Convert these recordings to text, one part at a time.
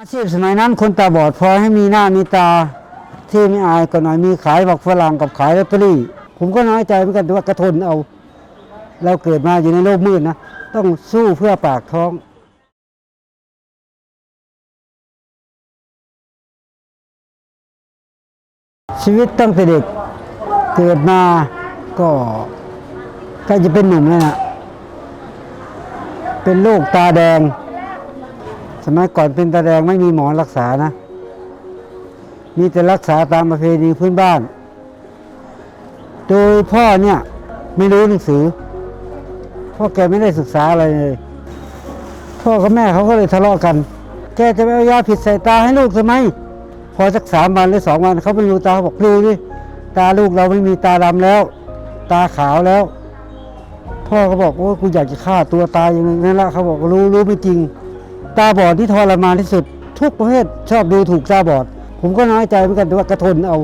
อาชีพสมัยนั้นคนตาบอดพอให้มีหน้ามีตาที่ไม่อายก็หน่อยมีขายบักฝรั่งกับขายลอตเตอรี่ ผมก็น้อยใจเหมือนกันว่ากระทนเอา เราเกิดมาอยู่ในโลกมืดนะ ต้องสู้เพื่อปากท้อง ชีวิตตั้งแต่เด็กเกิดมาก็ใกล้จะเป็นหนุ่มแล้วนะเป็นโรคตาแดง สมัยก่อนเป็นตาแดงไม่มีหมอรักษานะ มีแต่รักษาตามประเพณีพื้นบ้าน โดยพ่อเนี่ยไม่รู้หนังสือ พ่อแกไม่ได้ศึกษาอะไรเลย พ่อกับแม่เขาก็เลยทะเลาะกัน แกจะไปเอายาผิดใส่ตาให้ลูกทำไม พอสักสามวันหรือสองวันเขาไปดูตาเขาบอกดูดิ ตาลูกเราไม่มีตาดำแล้ว ตาขาวแล้ว พ่อก็บอกว่ากูอยากจะฆ่าตัวตายอย่างนั้นละเขาบอกรู้รู้ไม่จริง ตาบอดที่ทรมานที่สุด ทุกประเภทชอบดูถูกตาบอด ผมก็น้อยใจเหมือนกันแต่ว่ากระทนเอา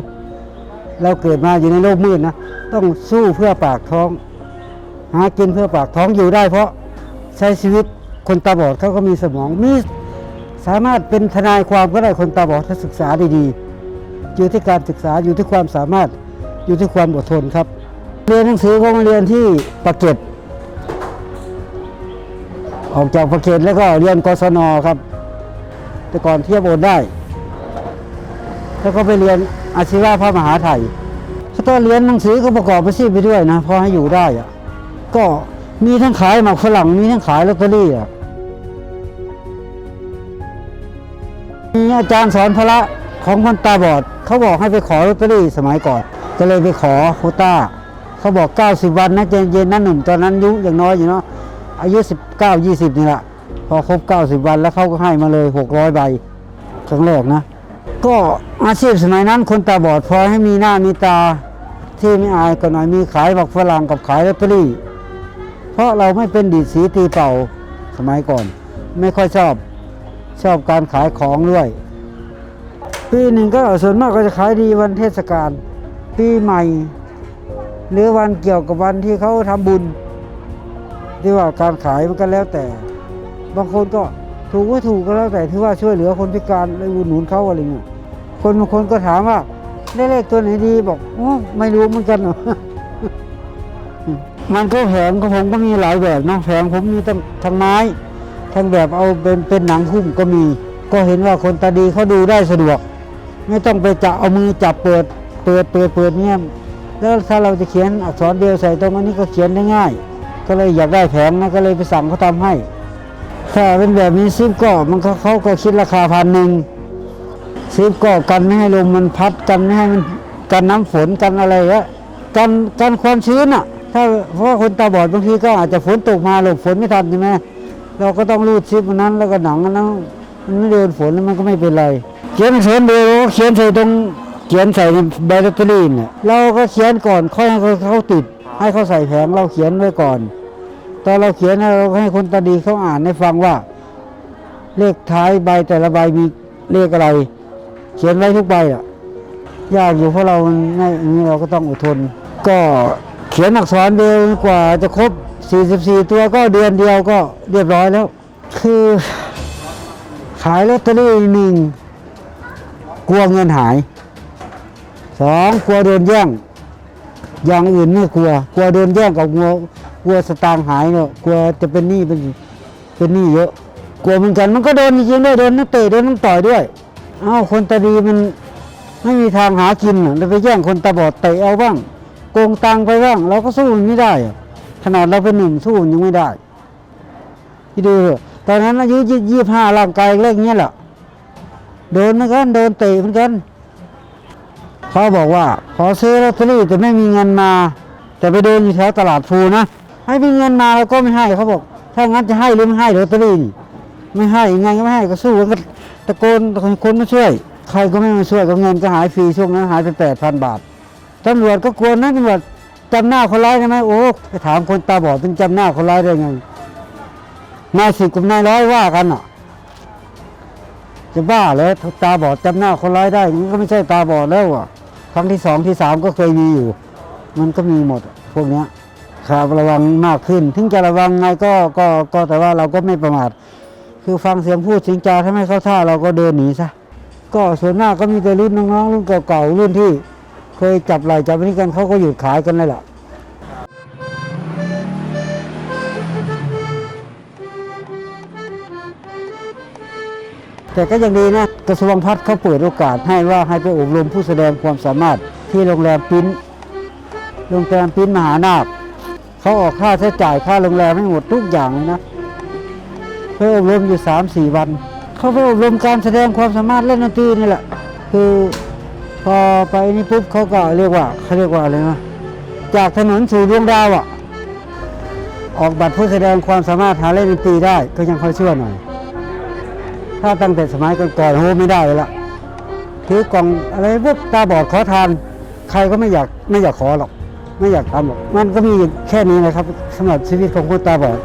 เราเกิดมาอยู่ในโลกมืดนะต้องสู้เพื่อปากท้อง หากินเพื่อปากท้องอยู่ได้ เพราะใช้ชีวิตคนตาบอดเขาก็มีสมองมีสามารถเป็นทนายความก็ได้คนตาบอดถ้าศึกษาดีๆอยู่ที่การศึกษาอยู่ที่ความสามารถอยู่ที่ความอดทนครับ เรียนหนังสือก็มาเรียนที่ปากเกร็ด ออกจากประเขตแล้วก็เรียนกศนครับ แต่ก่อนเทียบโอนได้ แล้วก็ไปเรียนอาชีวะพระมหาไทยถ้าตอนเรียนหนังสือก็ประกอบอาชีพไปด้วยนะพอให้อยู่ได้อะก็มีทั้งขายหมากฝรั่งมีทั้งขายลอตเตอรี่อะมีอาจารย์สอนพละของคนตาบอดเขาบอกให้ไปขอลอตเตอรี่สมัยก่อน ก็เลยไปขอโคต้า เขาบอก 90 วันนะเย็นเย็นๆนั่นหนุ่มตอนนั้นยุอย่างน้อยอยู่เนาะ อายุ 19 20 นี่แหละพอครบ 90 วันแล้วเขาก็ให้มาเลย 600 ใบครั้งแรกนะ ก็อาชีพสมัยนั้นคนตาบอดพอให้มีหน้ามีตาที่ไม่อายก็หน่อยมีขายบักฝรั่งกับขายลอตเตอรี่ เพราะเราไม่เป็นดีดสีตีเป่าสมัยก่อน ไม่ค่อยชอบชอบการขายของด้วย ปีหนึ่งก็ส่วนมากก็จะขายดีวันเทศกาลปีใหม่ หรือวันเกี่ยวกับวันที่เขาทำบุญ ที่ว่าการขายมันก็แล้วแต่ บางคนก็ถูกก็ถูกก็แล้วแต่ที่ว่าช่วยเหลือคนพิการเลยอุดหนุนเขาอะไรเงี้ยคนบางคนก็ถามว่าได้เลขตัวไหนดีบอกโอ้ไม่รู้เหมือนกันหรอกมันก็แผงของผมก็มีหลายแบบเนาะแผงผมมีทั้งทางไม้ทั้งแบบเอาเป็นเป็นหนังหุ้มก็มี ก็เห็นว่าคนตาดีเขาดูได้สะดวก ไม่ต้องไปจับเอามือจับเปิด เปิดเปิดเปิดเนี่ยแล้วถ้าเราจะเขียนอักษรเดียวใส่ตรงอันนี้ก็เขียนได้ง่าย ก็เลยอยากได้แผงนะก็เลยไปสั่งเขาทำให้ ถ้าเป็นแบบนี้ซิปก็มันก็เขาก็คิดราคาพันหนึ่งซิปก็กันไม่ให้ลมมันพัดกันไม่ให้มันกันน้ำฝนกันอะไรเงี้ยกันกันความชื้นอะ ถ้าเพราะว่าคนตาบอดบางทีก็อาจจะฝนตกมาหลบฝนไม่ทันใช่ไหมเราก็ต้องรูดซิปนั้นแล้วก็หนังนั้นมันไม่โดนฝนแล้วมันก็ไม่เป็นไรเขียนเขียนเดียวก็เขียนใส่ตรงเขียนใส่ในใบตเตอรี่เนี่ยเราก็เขียนก่อนค่อยให้เขาติดให้เขาใส่แผงเราเขียนไว้ก่อน ตอนเราเขียนเราให้คนตาดีเขาอ่านให้ฟังว่า เลขท้ายใบแต่ละใบมีเลขอะไร เขียนไว้ทุกใบอะยากอยู่เพราะเราไม่อย่างนี้เราก็ต้องอดทน ก็เขียนอักษรเดียวกว่าจะครบ 44 ตัวก็เดือนเดียวก็เรียบร้อยแล้ว คือขายลอตเตอรี่หนึ่งกลัวเงินหายสองกลัวโดนแย่งอย่างอื่นไม่กลัว กลัวโดนแย่งกับกลัว กลัวสตางค์หายเนาะกลัวจะเป็นหนี้เป็นเป็นหนี้เยอะ กลัวเหมือนกันมันก็โดนจริงๆด้วยโดนทั้งเตะโดนทั้งต่อยด้วยเอ้าคนตาดีมันไม่มีทางหากินเราไปแย่งคนตาบอดเตะเอาบ้างโกงตังค์ไปบ้างเราก็สู้มันไม่ได้อะขนาดเราเป็นหนุ่มสู้ยังไม่ได้ที่ดูตอนนั้นอายุยี่ห้าร่างกายเล็กเงี้ยแหละโดนเหมือนกันโดนเตะเหมือนกันเขาบอกว่า ขอซื้อลอตเตอรี่แต่ไม่มีเงินมา แต่ไปเดินอยู่แถวตลาดภูนะ ให้มีเงินมาเราก็ไม่ให้เขาบอก ถ้างั้นจะให้หรือไม่ให้ลอตเตรี่นี่ไม่ให้ยังไงก็ไม่ให้ก็สู้กันก็ตะโกนคนมาช่วย ใครก็ไม่มาช่วยก็เงินก็หายฟรีช่วงนั้นหายไปแปดพันบาทตำรวจก็กลัวนะตำรวจจำหน้าคนร้ายได้ไหมโอ้ไปถามคนตาบอดเป็นจำหน้าคนร้ายได้ไงนายสิบกับนายร้อยว่ากันอะ จะบ้าเลยตาบอดจำหน้าคนร้ายได้มันก็ไม่ใช่ตาบอดแล้วอะ ครั้งที่สองที่สามก็เคยมีอยู่ มันก็มีหมดพวกเนี้ย ครับระวังมากขึ้น ถึงจะระวังไงก็ก็ก็แต่ว่าเราก็ไม่ประมาทคือฟังเสียงพูดเสียงจาถ้าไม่เข้าท่าเราก็เดินหนีซะก็ส่วนมาก็มีแต่รุ่นน้องๆรุ่นเก่าๆรุ่นที่ เคยจับไหล่จับนี่กันเขาก็หยุดขายกันเลยล่ะแต่ก็ยังดีนะกระทรวงพัฒน์เขาเปิดโอกาสให้ว่าให้ไปอบรมผู้แสดงความสามารถที่โรงแรมปิ้นโรงแรมปิ้นมหานาค เขาออกค่าใช้จ่ายค่าโรงแรมให้หมดทุกอย่างเลยนะไปอบรมอยู่สามสี่วัน เขาไปอบรมการแสดงความสามารถเล่นดนตรีนี่แหละ คือพอไปนี่ปุ๊บเขาก็เรียกว่าเขาเรียกว่าอะไรนะจากถนนสู่ดวงดาวอะ ออกบัตรผู้แสดงความสามารถหาเล่นดนตรีได้ก็ยังค่อยชั่วหน่อย ถ้าตั้งแต่สมัยก่อนๆโหไม่ได้เลยละถือกล่องอะไรปุ๊บตาบอดขอทาน ใครก็ไม่อยากไม่อยากขอหรอก ไม่อยากทำหรอกมันก็มีแค่นี้นะครับสำหรับชีวิตของคนตาบอด